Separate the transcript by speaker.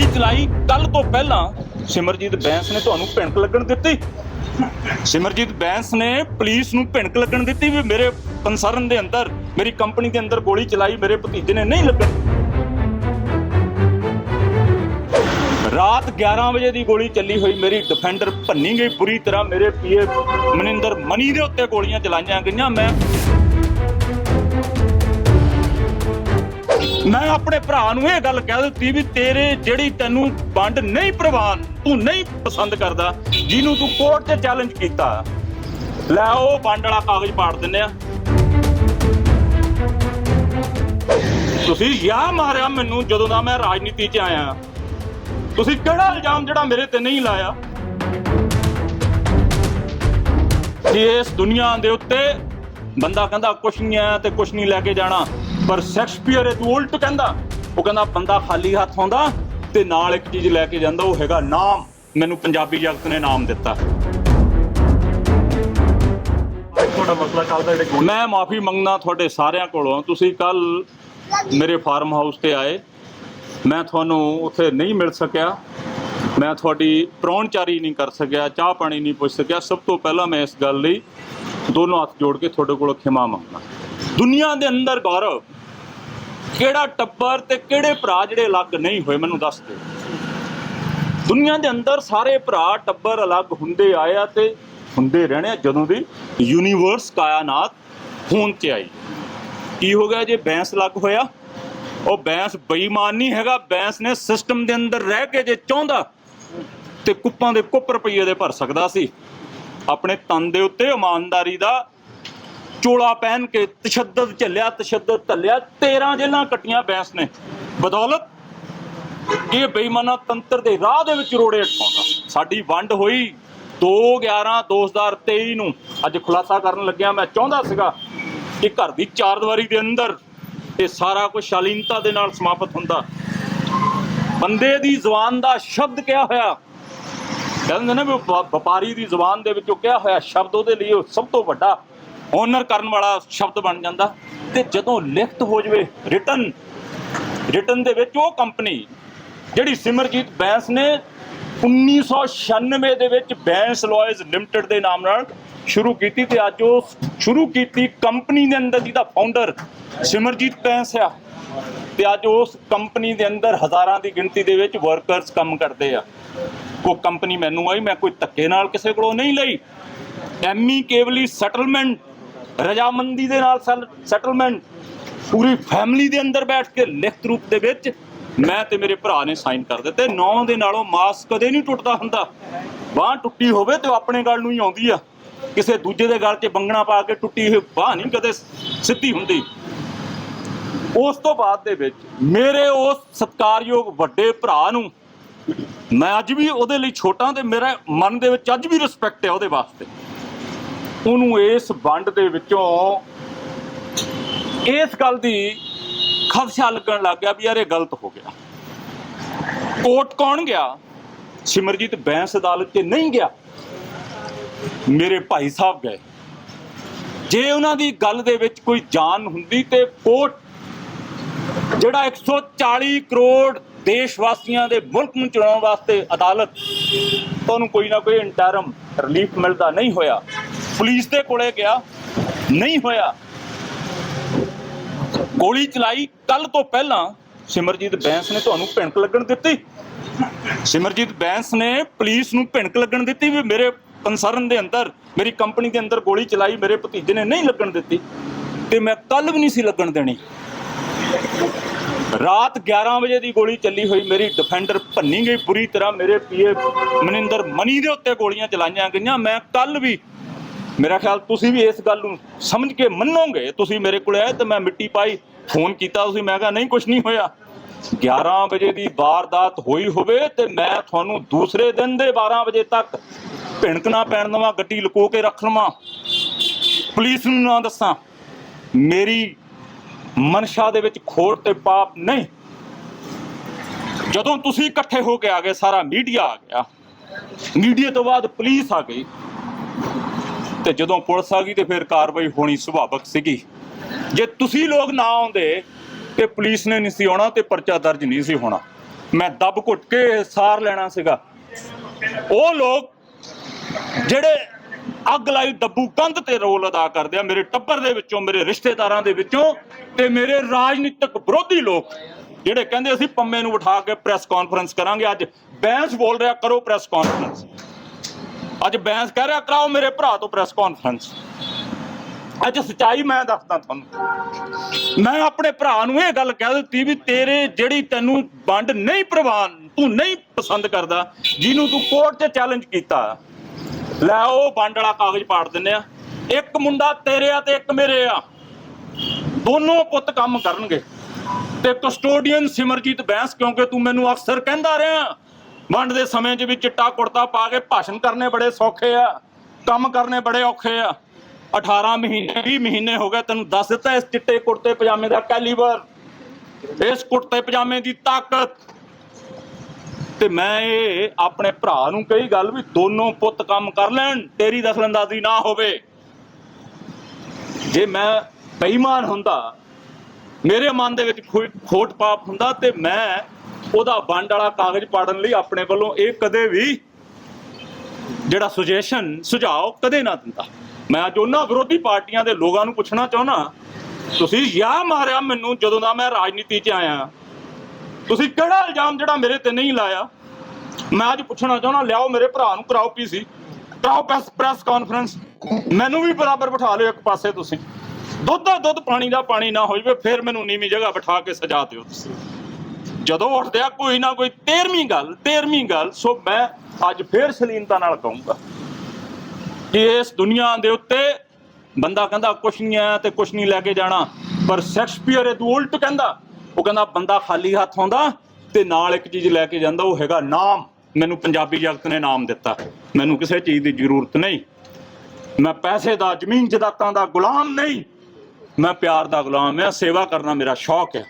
Speaker 1: ਗੋਲੀ ਚਲਾਈ ਕੱਲ ਤੋਂ ਪਹਿਲਾਂ ਸਿਮਰਜੀਤ ਬੈਂਸ ਨੇ ਤੁਹਾਨੂੰ ਭਿਣਕ ਲੱਗਣ ਦਿੱਤੀ। ਸਿਮਰਜੀਤ ਬੈਂਸ ਨੇ ਪੁਲਿਸ ਨੂੰ ਭਿਣਕ ਲੱਗਣ ਦਿੱਤੀ ਵੀ ਮੇਰੇ ਕੰਸਰਨ ਦੇ ਅੰਦਰ, ਮੇਰੀ ਕੰਪਨੀ ਦੇ ਅੰਦਰ ਗੋਲੀ ਚਲਾਈ, ਮੇਰੇ ਭਤੀਜੇ ਨੇ ਨਹੀਂ ਲੱਗਣ। ਰਾਤ 11 ਵਜੇ ਦੀ ਗੋਲੀ ਚੱਲੀ ਹੋਈ, ਮੇਰੀ ਡਿਫੈਂਡਰ ਭੰਨੀ ਗਈ ਬੁਰੀ ਤਰ੍ਹਾਂ, ਮੇਰੇ ਪੀਏ ਮਨਿੰਦਰ ਮਨੀ ਦੇ ਉੱਤੇ ਗੋਲੀਆਂ ਚਲਾਈਆਂ ਗਈਆਂ, ਮੈਂ ਮੈਂ ਆਪਣੇ ਭਰਾ ਨੂੰ ਇਹ ਗੱਲ ਕਹਿ ਦਿੱਤੀ ਵੀ ਤੇਰੇ ਜਿਹੜੀ ਤੈਨੂੰ ਵੰਡ ਨਹੀਂ ਪ੍ਰਵਾਨ, ਤੂੰ ਨਹੀਂ ਪਸੰਦ ਕਰਦਾ, ਜਿਹਨੂੰ ਤੂੰ ਕੋਰਟ 'ਚ ਚੈਲੰਜ ਕੀਤਾ, ਲੈ ਉਹ ਵੰਡ ਵਾਲਾ ਕਾਗਜ਼ ਪਾੜ ਦਿੰਨੇ ਆ। ਤੁਸੀਂ ਯਾ ਮਾਰਿਆ ਮੈਨੂੰ ਜਦੋਂ ਦਾ ਮੈਂ ਰਾਜਨੀਤੀ 'ਚ ਆਇਆ। ਤੁਸੀਂ ਕਿਹੜਾ ਇਲਜ਼ਾਮ ਜਿਹੜਾ ਮੇਰੇ ਤੇ ਨਹੀਂ ਲਾਇਆ? ਇਸ ਦੁਨੀਆ ਦੇ ਉੱਤੇ ਬੰਦਾ ਕਹਿੰਦਾ ਕੁਛ ਨਹੀਂ ਆਇਆ ਤੇ ਕੁਛ ਨਹੀਂ ਲੈ ਕੇ ਜਾਣਾ। ਪਰ ਸ਼ੈਕਸਪੀਅਰ ਇਹ ਤੋਂ ਉਲਟ ਕਹਿੰਦਾ। ਉਹ ਕਹਿੰਦਾ ਬੰਦਾ ਖਾਲੀ ਹੱਥ ਆਉਂਦਾ ਤੇ ਨਾਲ ਇੱਕ ਚੀਜ਼ ਲੈ ਕੇ ਜਾਂਦਾ ਉਹ ਹੈਗਾ ਨਾਮ। ਮੈਨੂੰ ਪੰਜਾਬੀ ਜਗਤ ਨੇ ਨਾਮ ਦਿੱਤਾ।
Speaker 2: ਤੁਹਾਡਾ ਮਸਲਾ ਚੱਲਦਾ ਜਿਹੜੇ ਗੋਲੀ
Speaker 1: ਮੈਂ ਮਾਫੀ ਮੰਗਣਾ ਤੁਹਾਡੇ ਸਾਰਿਆਂ ਕੋਲੋਂ। ਤੁਸੀਂ ਕੱਲ ਮੇਰੇ ਫਾਰਮ ਹਾਊਸ ਤੇ ਆਏ। ਮੈਂ ਤੁਹਾਨੂੰ ਉੱਥੇ ਨਹੀਂ ਮਿਲ ਸਕਿਆ। ਮੈਂ ਤੁਹਾਡੀ ਪ੍ਰਾਹੁਣਚਾਰੀ ਨਹੀਂ ਕਰ ਸਕਿਆ ਚਾਹ ਪਾਣੀ ਨਹੀਂ ਪੁੱਛ ਸਕਿਆ। ਸਭ ਤੋਂ ਪਹਿਲਾਂ ਮੈਂ ਇਸ ਗੱਲ ਲਈ ਦੋਨੋਂ ਹੱਥ ਜੋੜ ਕੇ ਤੁਹਾਡੇ ਕੋਲੋਂ ਖਿਮਾ ਮੰਗਦਾ। ਦੁਨੀਆ ਦੇ ਅੰਦਰ ਗੌਰਵ ਕਿਹੜਾ ਟੱਬਰ ਤੇ ਕਿਹੜੇ ਭਰਾ ਜਿਹੜੇ ਅਲੱਗ ਨਹੀਂ ਹੋਏ, ਮੈਨੂੰ ਦੱਸ ਦਿਓ। ਦੁਨੀਆ ਦੇ ਅੰਦਰ ਸਾਰੇ ਭਰਾ ਟੱਬਰ ਅਲੱਗ ਹੁੰਦੇ ਆਏ ਆ ਤੇ ਹੁੰਦੇ ਰਹਿਣੇ ਜਦੋਂ ਦੀ ਯੂਨੀਵਰਸ ਕਾਇਨਾਤ ਹੋਂਦ ਚ ਆਈ। ਕੀ ਹੋ ਗਿਆ ਜੇ ਬੈਂਸ ਲੱਗ ਹੋਇਆ? ਉਹ ਬੈਂਸ ਬੇਈਮਾਨ ਨਹੀਂ ਹੈਗਾ, ਬੈਂਸ ਨੇ ਸਿਸਟਮ ਦੇ ਅੰਦਰ ਰਹਿ ਕੇ ਜੇ ਚਾਹੁੰਦਾ ਤੇ ਕੁੱਪਾਂ ਦੇ ਕੁੱਪ ਰੁਪਈਏ ਦੇ ਭਰ ਸਕਦਾ ਸੀ। ਆਪਣੇ ਤਨ ਦੇ ਉੱਤੇ ਇਮਾਨਦਾਰੀ ਦਾ ਚੋਲਾ ਪਹਿਨ ਕੇ ਤਸ਼ੱਦਦ ਝੱਲਿਆ ਤਸ਼ੱਦਦ ਝੱਲਿਆ 13 ਜੇਲਾਂ ਕੱਟੀਆਂ ਬੈਂਸ ਨੇ। ਬਦੌਲਤ ਇਹ ਬੇਈਮਾਨਾ ਤੰਤਰ ਦੇ ਰਾਹ ਦੇ ਵਿੱਚ ਰੋੜੇ ਅਟਕਾਉਂਦਾ। ਸਾਡੀ ਵੰਡ ਹੋਈ 2 11 2023 ਨੂੰ। ਅੱਜ ਖੁਲਾਸਾ ਕਰਨ ਲੱਗਿਆ ਮੈਂ ਚਾਹੁੰਦਾ ਸੀਗਾ ਕਿ ਘਰ ਦੀ ਚਾਰ ਦੀਵਾਰੀ ਦੇ ਅੰਦਰ ਇਹ ਸਾਰਾ ਕੁਝ ਸ਼ਾਲੀਨਤਾ ਦੇ ਨਾਲ ਸਮਾਪਤ ਹੁੰਦਾ। ਬੰਦੇ ਦੀ ਜ਼ੁਬਾਨ ਦਾ ਸ਼ਬਦ ਕਿਹਾ ਹੋਇਆ, ਕਹਿੰਦੇ ਨੇ ਵੀ ਵਪਾਰੀ ਦੀ ਜ਼ੁਬਾਨ ਦੇ ਵਿੱਚੋਂ ਕਿਹਾ ਹੋਇਆ ਸ਼ਬਦ ਉਹਦੇ ਲਈ ਉਹ ਸਭ ਤੋਂ ਵੱਡਾ ਓਨਰ ਕਰਨ ਵਾਲਾ ਸ਼ਬਦ ਬਣ ਜਾਂਦਾ। ਤੇ ਜਦੋਂ ਲਿਖਤ ਹੋ ਜਵੇ ਰਿਟਨ ਰਿਟਨ ਦੇ ਵਿੱਚ ਉਹ ਕੰਪਨੀ ਜਿਹੜੀ ਸਿਮਰਜੀਤ ਬੈਂਸ ਨੇ 1996 ਦੇ ਵਿੱਚ ਬੈਂਸ ਲਾਇਜ਼ ਲਿਮਟਿਡ ਦੇ ਨਾਮ ਨਾਲ ਸ਼ੁਰੂ ਕੀਤੀ ਤੇ ਅੱਜ ਉਹ ਸ਼ੁਰੂ ਕੀਤੀ ਕੰਪਨੀ ਦੇ ਅੰਦਰ ਜਿਹਦਾ ਫਾਊਂਡਰ ਸਿਮਰਜੀਤ ਬੈਂਸ ਆ। ਤੇ ਅੱਜ ਉਸ ਕੰਪਨੀ ਦੇ ਅੰਦਰ ਹਜ਼ਾਰਾਂ ਦੀ ਗਿਣਤੀ ਦੇ ਵਿੱਚ ਵਰਕਰਸ ਕੰਮ ਕਰਦੇ ਆ। ਉਹ ਕੰਪਨੀ ਮੈਨੂੰ ਆਈ, ਮੈਂ ਕੋਈ ਧੱਕੇ ਨਾਲ ਕਿਸੇ ਕੋਲੋਂ ਨਹੀਂ ਲਈ। ਐਮੀ ਕੇਵਲੀ ਸੈਟਲਮੈਂਟ ਰਜਾਮੰਦੀ ਦੇ ਨਾਲ ਸੈਟਲਮੈਂਟ ਪੂਰੀ ਫੈਮਿਲੀ ਦੇ ਅੰਦਰ ਬੈਠ ਕੇ ਲਿਖਤ ਰੂਪ ਦੇ ਵਿੱਚ ਮੈਂ ਤੇ ਮੇਰੇ ਭਰਾ ਨੇ ਸਾਈਨ ਕਰ ਦਿੱਤੇ। ਨੌ ਦੇ ਨਾਲੋਂ ਮਾਸ ਕਦੇ ਨਹੀਂ ਟੁੱਟਦਾ ਹੁੰਦਾ। ਬਾਹ ਟੁੱਟੀ ਹੋਵੇ ਤੇ ਆਪਣੇ ਗੱਲ ਨੂੰ ਹੀ ਆਉਂਦੀ ਆ। ਕਿਸੇ ਦੂਜੇ ਦੇ ਗੱਲ 'ਚ ਬੰਗਣਾ ਪਾ ਕੇ ਟੁੱਟੀ ਹੋਈ ਬਾਹ ਨਹੀਂ ਕਦੇ ਸਿੱਧੀ ਹੁੰਦੀ। ਉਸ ਤੋਂ ਬਾਅਦ ਦੇ ਵਿੱਚ ਮੇਰੇ ਉਸ ਸਤਕਾਰਯੋਗ ਵੱਡੇ ਭਰਾ ਨੂੰ ਮੈਂ ਅੱਜ ਵੀ ਉਹਦੇ ਲਈ ਛੋਟਾ ਤੇ ਮੇਰੇ ਮਨ ਦੇ ਵਿੱਚ ਅੱਜ ਵੀ ਰਿਸਪੈਕਟ ਹੈ ਉਹਦੇ ਵਾਸਤੇ। ਉਹਨੂੰ ਇਸ ਵੰਡ ਦੇ ਵਿੱਚੋਂ ਇਸ ਗੱਲ ਦੀ ਖਦਸ਼ਾ ਲੱਗਣ ਲੱਗ ਗਿਆ ਵੀ ਯਾਰ ਇਹ ਗਲਤ ਹੋ ਗਿਆ। ਕੋਰਟ ਕੌਣ ਗਿਆ? ਸਿਮਰਜੀਤ ਬੈਂਸ ਅਦਾਲਤ ਤੇ ਨਹੀਂ ਗਿਆ। ਮੇਰੇ ਭਾਈ ਸਾਹਿਬ ਗਏ। ਜੇ ਉਹਨਾਂ ਦੀ ਗੱਲ ਦੇ ਵਿੱਚ ਕੋਈ ਜਾਨ ਹੁੰਦੀ ਤੇ ਕੋਰਟ ਜਿਹੜਾ 140 ਕਰੋੜ ਦੇਸ਼ ਵਾਸੀਆਂ ਦੇ ਮੁਲਕ ਨੂੰ ਚਲਾਉਣ ਵਾਸਤੇ ਅਦਾਲਤ ਤੁਹਾਨੂੰ ਕੋਈ ਨਾ ਕੋਈ ਇੰਟਰਮ ਰਿਲੀਫ ਮਿਲਦਾ ਨਹੀਂ ਹੋਇਆ। ਪੁਲਿਸ ਦੇ ਕੋਲੇ ਗਿਆ, ਨਹੀਂ ਹੋਇਆ। ਗੋਲੀ ਚਲਾਈ। ਕੱਲ ਤੋਂ ਪਹਿਲਾਂ ਸਿਮਰਜੀਤ ਬੈਂਸ ਨੇ ਤੁਹਾਨੂੰ ਭਿਣਕ ਲੱਗਣ ਦਿੱਤੀ। ਸਿਮਰਜੀਤ ਬੈਂਸ ਨੇ ਪੁਲਿਸ ਨੂੰ ਭਿਣਕ ਲੱਗਣ ਦਿੱਤੀ ਵੀ ਮੇਰੇ ਕੰਸਰਨ ਦੇ ਅੰਦਰ, ਮੇਰੀ ਕੰਪਨੀ ਦੇ ਅੰਦਰ ਗੋਲੀ ਚਲਾਈ, ਮੇਰੇ ਭਤੀਜੇ ਨੇ ਨਹੀਂ ਲੱਗਣ ਦਿੱਤੀ। ਤੇ ਮੈਂ ਕੱਲ ਵੀ ਨਹੀਂ ਸੀ ਲੱਗਣ ਦੇਣੀ। ਰਾਤ 11 ਵਜੇ ਦੀ ਗੋਲੀ ਚੱਲੀ ਹੋਈ, ਮੇਰੀ ਡਿਫੈਂਡਰ ਭੰਨੀ ਗਈ ਬੁਰੀ ਤਰ੍ਹਾਂ, ਮੇਰੇ ਪੀਏ ਮਨਿੰਦਰ ਮਨੀ ਦੇ ਉੱਤੇ ਗੋਲੀਆਂ ਚਲਾਈਆਂ ਗਈਆਂ। ਮੈਂ ਕੱਲ ਵੀ ਮੇਰਾ ਖਿਆਲ ਤੁਸੀਂ ਵੀ ਇਸ ਗੱਲ ਨੂੰ ਸਮਝ ਕੇ ਮੰਨੋਗੇ। ਤੁਸੀਂ ਮੇਰੇ ਕੋਲ ਆਏ ਤੇ ਮੈਂ ਮਿੱਟੀ ਪਾਈ, ਫੋਨ ਕੀਤਾ, ਤੁਸੀਂ ਮੈਂ ਕਿਹਾ, ਨਹੀਂ ਕੁਝ ਨਹੀਂ ਹੋਇਆ। 11 ਵਜੇ ਦੀ ਵਾਰਦਾਤ ਹੋਈ ਹੋਵੇ ਤੇ ਮੈਂ ਤੁਹਾਨੂੰ ਦੂਸਰੇ ਦਿਨ ਦੇ 12 ਵਜੇ ਤੱਕ ਭਿਣਕ ਪੈਣ ਦੇਵਾਂ, ਗੱਡੀ ਲੁਕੋ ਕੇ ਰੱਖ ਲਵਾਂ। ਪੁਲਿਸ ਨੂੰ ਨਾ ਦੱਸਾਂ, ਮੇਰੀ ਮਨਸ਼ਾ ਦੇ ਵਿੱਚ ਖੋਟ ਤੇ ਪਾਪ ਨਹੀਂ। ਜਦੋਂ ਤੁਸੀਂ ਇਕੱਠੇ ਹੋ ਕੇ ਆ ਗਏ, ਸਾਰਾ ਮੀਡੀਆ ਆ ਗਿਆ। ਮੀਡੀਆ ਤੋਂ ਬਾਅਦ ਪੁਲਿਸ ਆ ਗਈ। ਤੇ ਜਦੋਂ ਪੁਲਿਸ ਆ ਗਈ ਤੇ ਫਿਰ ਕਾਰਵਾਈ ਹੋਣੀ ਸੁਭਾਵਕ ਸੀਗੀ। ਜੇ ਤੁਸੀਂ ਲੋਕ ਨਾ ਆਉਂਦੇ ਤੇ ਪੁਲਿਸ ਨੇ ਨਹੀਂ ਸੀ ਆਉਣਾ ਤੇ ਪਰਚਾ ਦਰਜ ਨਹੀਂ ਸੀ ਹੋਣਾ। ਮੈਂ ਦੱਬ ਘੁੱਟ ਕੇ ਸਾਰ ਲੈਣਾ ਸੀਗਾ। ਉਹ ਲੋਕ ਜਿਹੜੇ ਅੱਗ ਲਾਈ ਡੱਬੂ ਕੰਧ ਤੇ ਰੋਲ ਅਦਾ ਕਰਦੇ ਆ, ਮੇਰੇ ਟੱਬਰ ਦੇ ਵਿੱਚੋਂ, ਮੇਰੇ ਰਿਸ਼ਤੇਦਾਰਾਂ ਦੇ ਵਿੱਚੋਂ ਤੇ ਮੇਰੇ ਰਾਜਨੀਤਿਕ ਵਿਰੋਧੀ ਲੋਕ ਜਿਹੜੇ ਕਹਿੰਦੇ ਅਸੀਂ ਪੰਮੇ ਨੂੰ ਬਿਠਾ ਕੇ ਪ੍ਰੈਸ ਕਾਨਫਰੰਸ ਕਰਾਂਗੇ, ਅੱਜ ਬੈਂਸ ਬੋਲ ਰਿਹਾ, ਕਰੋ ਪ੍ਰੈਸ ਕਾਨਫਰੰਸ ਅੱਜ ਬੈਂਸ ਕਹਿ ਰਿਹਾ, ਕਰਾਓ ਮੇਰੇ ਭਰਾ ਤੋਂ ਪ੍ਰੈਸ ਕਾਨਫਰੰਸ ਅੱਜ ਸਚਾਈ ਮੈਂ ਦੱਸਦਾ ਤੁਹਾਨੂੰ। ਮੈਂ ਆਪਣੇ ਭਰਾ ਨੂੰ ਇਹ ਗੱਲ ਕਹਿ ਦਿੱਤੀ ਵੀ ਤੇਰੇ ਜਿਹੜੀ ਤੈਨੂੰ ਵੰਡ ਨਹੀਂ ਪ੍ਰਵਾਨ, ਤੂੰ ਨਹੀਂ ਪਸੰਦ ਕਰਦਾ, ਜਿਹਨੂੰ ਤੂੰ ਕੋਰਟ 'ਚ ਚੈਲੰਜ ਕੀਤਾ। ਲੈ ਉਹ ਵੰਡ ਵਾਲਾ ਕਾਗਜ਼ ਪਾੜ ਦਿੰਨੇ ਆ। ਇੱਕ ਮੁੰਡਾ ਤੇਰੇ ਆ ਤੇ ਇੱਕ ਮੇਰੇ ਆ। ਦੋਨੋਂ ਪੁੱਤ ਕੰਮ ਕਰਨਗੇ। ਤੇ ਕਸਟੋਡੀਅਨ ਸਿਮਰਜੀਤ ਬੈਂਸ ਕਿਉਂਕਿ ਤੂੰ ਮੈਨੂੰ ਅਕਸਰ ਕਹਿੰਦਾ ਰਿਹਾ। ਵੰਡ ਦੇ ਸਮੇਂ 'ਚ ਵੀ ਚਿੱਟਾ ਕੁੜਤਾ ਪਾ ਕੇ ਭਾਸ਼ਣ ਕਰਨੇ ਬੜੇ ਸੌਖੇ ਆ, ਕੰਮ ਕਰਨੇ ਬੜੇ ਔਖੇ ਆ। 18 ਮਹੀਨੇ 20 ਮਹੀਨੇ ਹੋ ਗਏ, ਤੈਨੂੰ ਦੱਸ ਦਿੱਤਾ ਇਸ ਚਿੱਟੇ ਕੁੜਤੇ ਪਜਾਮੇ ਦਾ ਕੈਲੀਬਰ ਇਸ ਕੁੜਤੇ ਪਜਾਮੇ ਦੀ ਤਾਕਤ। ਤੇ ਮੈਂ ਇਹ ਆਪਣੇ ਭਰਾ ਨੂੰ ਕਹੀ ਗੱਲ ਵੀ ਦੋਨੋਂ ਪੁੱਤ ਕੰਮ ਕਰ ਲੈਣ, ਤੇਰੀ ਦਖਲਅੰਦਾਜ਼ੀ ਨਾ ਹੋਵੇ। ਜੇ ਮੈਂ ਬੇਈਮਾਨ ਹੁੰਦਾ, ਮੇਰੇ ਮਨ ਦੇ ਵਿੱਚ ਕੋਈ ਖੋਟ ਪਾਪ ਹੁੰਦਾ, ਤੇ ਮੈਂ ਉਹਦਾ ਵੰਡ ਵਾਲਾ ਕਾਗਜ਼ ਪਾੜਨ ਲਈ ਆਪਣੇ ਵੱਲੋਂ ਇਹ ਕਦੇ ਵੀ ਜਿਹੜਾ ਸੁਜੈਸ਼ਨ ਸੁਝਾਅ ਕਦੇ ਨਾ ਦਿੰਦਾ। ਮੈਂ ਅੱਜ ਉਹਨਾਂ ਵਿਰੋਧੀ ਪਾਰਟੀਆਂ ਦੇ ਲੋਕਾਂ ਨੂੰ ਪੁੱਛਣਾ ਚਾਹੁੰਦਾ, ਤੁਸੀਂ ਯਾ ਮਾਰਿਆ ਮੈਨੂੰ ਜਦੋਂ ਦਾ ਮੈਂ ਰਾਜਨੀਤੀ 'ਚ ਆਇਆ। ਤੁਸੀਂ ਕਿਹੜਾ ਇਲਜ਼ਾਮ ਜਿਹੜਾ ਮੇਰੇ ਤੇ ਨਹੀਂ ਲਾਇਆ? ਮੈਂ ਅੱਜ ਪੁੱਛਣਾ ਚਾਹੁੰਦਾ, ਲਿਆਓ ਮੇਰੇ ਭਰਾ ਨੂੰ, ਕਰਾਓ ਪੀਸੀ, ਕਰਾਓ ਪ੍ਰੈਸ ਪ੍ਰੈਸ ਕਾਨਫਰੰਸ ਮੈਨੂੰ ਵੀ ਬਰਾਬਰ ਬਿਠਾ ਲਿਓ ਇੱਕ ਪਾਸੇ ਤੁਸੀਂ। ਦੁੱਧ ਦਾ ਦੁੱਧ, ਪਾਣੀ ਦਾ ਪਾਣੀ ਨਾ ਹੋ ਜਾਵੇ ਫਿਰ ਮੈਨੂੰ ਨੀਵੀਂ ਜਗ੍ਹਾ ਬਿਠਾ ਕੇ ਸਜਾ ਦਿਓ ਤੁਸੀਂ। ਜਦੋਂ ਉੱਠਦੇ ਆ ਕੋਈ ਨਾ ਕੋਈ 13ਵੀਂ ਗੱਲ 13ਵੀਂ ਗੱਲ, ਸੋ ਮੈਂ ਅੱਜ ਫੇਰ ਸ਼ਲੀਨਤਾ ਨਾਲ ਕਹੂੰਗਾ ਕਿ ਇਸ ਦੁਨੀਆ ਦੇ ਉੱਤੇ ਬੰਦਾ ਕਹਿੰਦਾ ਕੁਛ ਨਹੀਂ ਆਇਆ ਤੇ ਕੁਛ ਨਹੀਂ ਲੈ ਕੇ ਜਾਣਾ, ਪਰ ਸ਼ੈਕਸਪੀਅਰ ਇਹ ਤੋਂ ਉਲਟ ਕਹਿੰਦਾ, ਉਹ ਕਹਿੰਦਾ ਬੰਦਾ ਖਾਲੀ ਹੱਥ ਆਉਂਦਾ ਤੇ ਨਾਲ ਇੱਕ ਚੀਜ਼ ਲੈ ਕੇ ਜਾਂਦਾ, ਉਹ ਹੈਗਾ ਨਾਮ। ਮੈਨੂੰ ਪੰਜਾਬੀ ਜਗਤ ਨੇ ਨਾਮ ਦਿੱਤਾ। ਮੈਨੂੰ ਕਿਸੇ ਚੀਜ਼ ਦੀ ਜ਼ਰੂਰਤ ਨਹੀਂ। ਮੈਂ ਪੈਸੇ ਦਾ, ਜ਼ਮੀਨ ਜਦਾਤਾਂ ਦਾ ਗੁਲਾਮ ਨਹੀਂ। ਮੈਂ ਪਿਆਰ ਦਾ ਗੁਲਾਮ ਹਾਂ, ਸੇਵਾ ਕਰਨਾ ਮੇਰਾ ਸ਼ੌਕ ਹੈ।